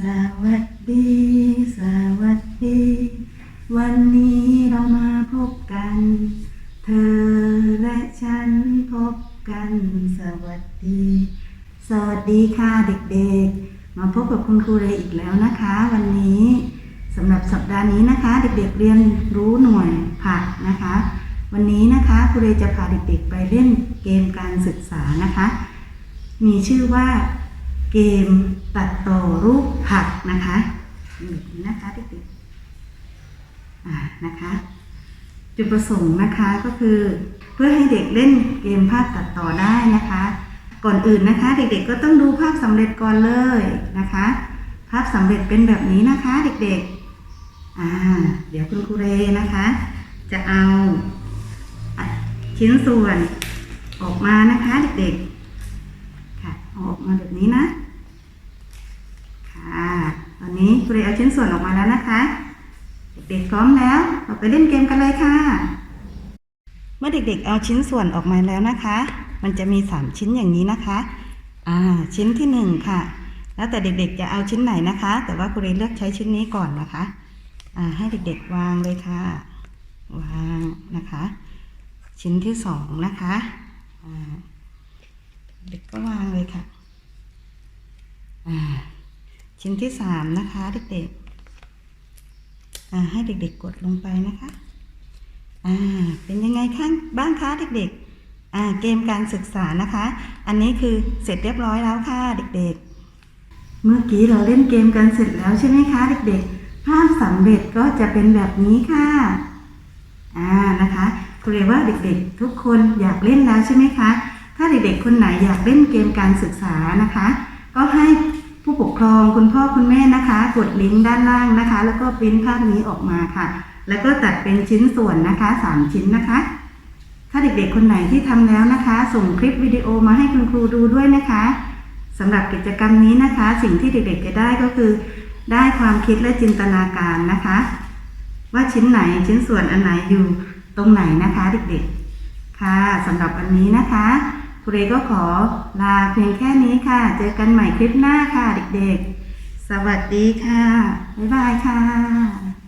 สวัสดี สวัสดี วันนี้เรามาพบกัน เธอและฉันพบกัน สวัสดี สวัสดีค่ะเด็กๆ มาพบกับคุณครูเรอีกแล้วนะคะ วันนี้สำหรับสัปดาห์นี้นะคะ เด็กๆเรียนรู้หน่วยผักนะคะ วันนี้นะคะครูเรจะพาเด็กๆไปเล่นเกมการศึกษานะคะ มีชื่อว่า เกมตัดต่อรูปผักนะคะนี้นะคะเด็กๆอ่านะคะ จุดประสงค์นะคะก็คือเพื่อให้เด็กเล่นเกมภาพตัดต่อได้นะคะ ก่อนอื่นนะคะ เด็กๆก็ต้องดูภาพสำเร็จก่อนเลยนะคะ ภาพสำเร็จเป็นแบบนี้นะคะ เด็กๆอ่าเดี๋ยวคุณครูเรนะคะ จะเอาชิ้นส่วนออกมานะคะ เด็กๆค่ะออกมาแบบนี้นะ ตอนนี้ครูเรเอาชิ้นส่วนออกมาแล้วนะคะ เด็กๆพร้อมแล้ว เราไปเล่นเกมกันเลยค่ะ เมื่อเด็กๆเอาชิ้นส่วนออกมาแล้วนะคะ มันจะมี 3 ชิ้นอย่างนี้นะคะ อ่า ชิ้นที่ 1 ค่ะ แล้วแต่เด็กๆจะเอาชิ้นไหนนะคะ แต่ว่าครูเรเลือกใช้ชิ้นนี้ก่อนนะคะ อ่า ให้เด็กๆวางเลยค่ะ วางนะคะ ชิ้นที่สองนะคะ อ่า เด็กก็วางเลยค่ะ ชิ้นที่สามนะคะเด็กๆให้เด็กๆกดลงไปนะคะ อ่า เป็นยังไงข้างบ้างคะเด็กๆ อ่า เกมการศึกษานะคะ อันนี้คือเสร็จเรียบร้อยแล้วค่ะเด็กๆ เมื่อกี้เราเล่นเกมกันเสร็จแล้วใช่ไหมคะเด็กๆ ภาพสำเร็จก็จะเป็นแบบนี้ค่ะ อ่า นะคะครูเรียว่าเด็กๆ ทุกคนอยากเล่นแล้วใช่ไหมคะ ถ้าเด็กๆ คนไหนอยากเล่นเกมการศึกษานะคะ ก็ให้ ครองคุณพ่อคุณแม่นะคะ กดลิงก์ด้านล่างนะคะ แล้วก็ปริ้นภาพนี้ออกมาค่ะ แล้วก็ตัดเป็นชิ้นส่วนนะคะสามชิ้นนะคะ ถ้าเด็กๆคนไหนที่ทำแล้วนะคะ ส่งคลิปวิดีโอมาให้คุณครูดูด้วยนะคะสำหรับกิจกรรมนี้นะคะ สิ่งที่เด็กๆจะได้ก็คือ ได้ความคิดและจินตนาการนะคะ ว่าชิ้นไหนชิ้นส่วนอันไหนอยู่ตรงไหนนะคะ เด็กๆ ค่ะสำหรับวันนี้นะคะ เรก็ขอลาเพียงแค่นี้ค่ะ เจอกันใหม่คลิปหน้าค่ะเด็กๆ สวัสดีค่ะ บ๊ายบายค่ะ